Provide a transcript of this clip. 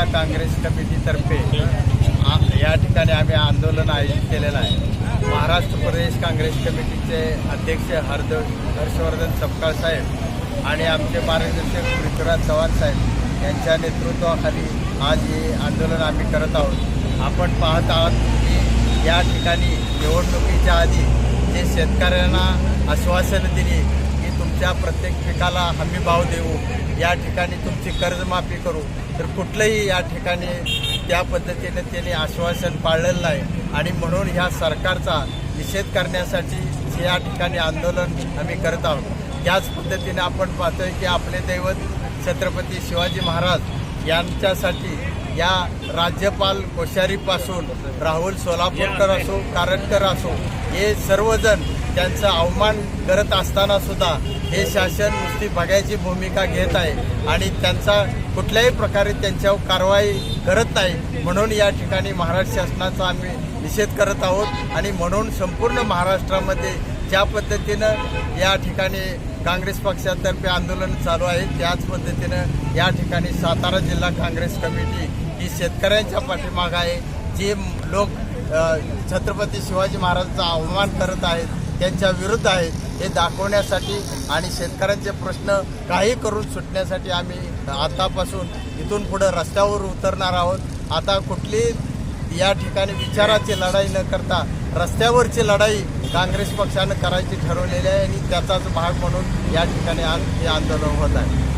जिल्हा काँग्रेस कमिटीतर्फे या ठिकाणी आम्ही आंदोलन आयोजित केलेलं आहे. महाराष्ट्र प्रदेश काँग्रेस कमिटीचे अध्यक्ष हर्द हर्षवर्धन सपकाळ साहेब आणि आमचे मार्गदर्शक पृथ्वीराज चव्हाण साहेब यांच्या नेतृत्वाखाली आज हे आंदोलन आम्ही करत आहोत. आपण पाहत आहात की या ठिकाणी निवडणुकीच्या आधी जे शेतकऱ्यांना आश्वासनं दिली की तुमच्या प्रत्येक पिकाला हमी भाव देऊ या ठिकाणी तुमची कर्जमाफी करू. तर कुठलंही या ठिकाणी त्या पद्धतीने त्यांनी आश्वासन पाळलेलं नाही. आणि म्हणून ह्या सरकारचा निषेध करण्यासाठी या ठिकाणी आंदोलन आम्ही करत आहोत. त्याच पद्धतीने आपण पाहतोय की आपले दैवत छत्रपती शिवाजी महाराज यांच्यासाठी या राज्यपाल कोश्यारीपासून राहुल सोलापूरकर असो कारटकर असो हे सर्वजण त्यांचा अवमान करत असताना सुद्धा हे शासन नुसती बघायची भूमिका घेत आहे आणि त्यांचा कुठल्याही प्रकारे त्यांच्यावर कारवाई करत नाही. म्हणून या ठिकाणी महाराष्ट्र शासनाचा आम्ही निषेध करत आहोत आणि म्हणून संपूर्ण महाराष्ट्रामध्ये ज्या पद्धतीनं या ठिकाणी काँग्रेस पक्षातर्फे आंदोलन चालू आहे त्याच पद्धतीनं या ठिकाणी सातारा जिल्हा काँग्रेस कमिटी ही शेतकऱ्यांच्या पाठीमाग आहे. जे लोक छत्रपती शिवाजी महाराजांचा अवमान करत आहेत त्यांच्या विरुद्ध आहेत हे दाखवण्यासाठी आणि शेतकऱ्यांचे प्रश्न काही करून सुटण्यासाठी आम्ही आतापासून इथून पुढे रस्त्यावर उतरणार आहोत. आता कुठली या ठिकाणी विचाराची लढाई न करता रस्त्यावरची लढाई काँग्रेस पक्षानं करायची ठरवलेली आहे आणि त्याचाच भाग म्हणून या ठिकाणी आज हे आंदोलन होत आहे.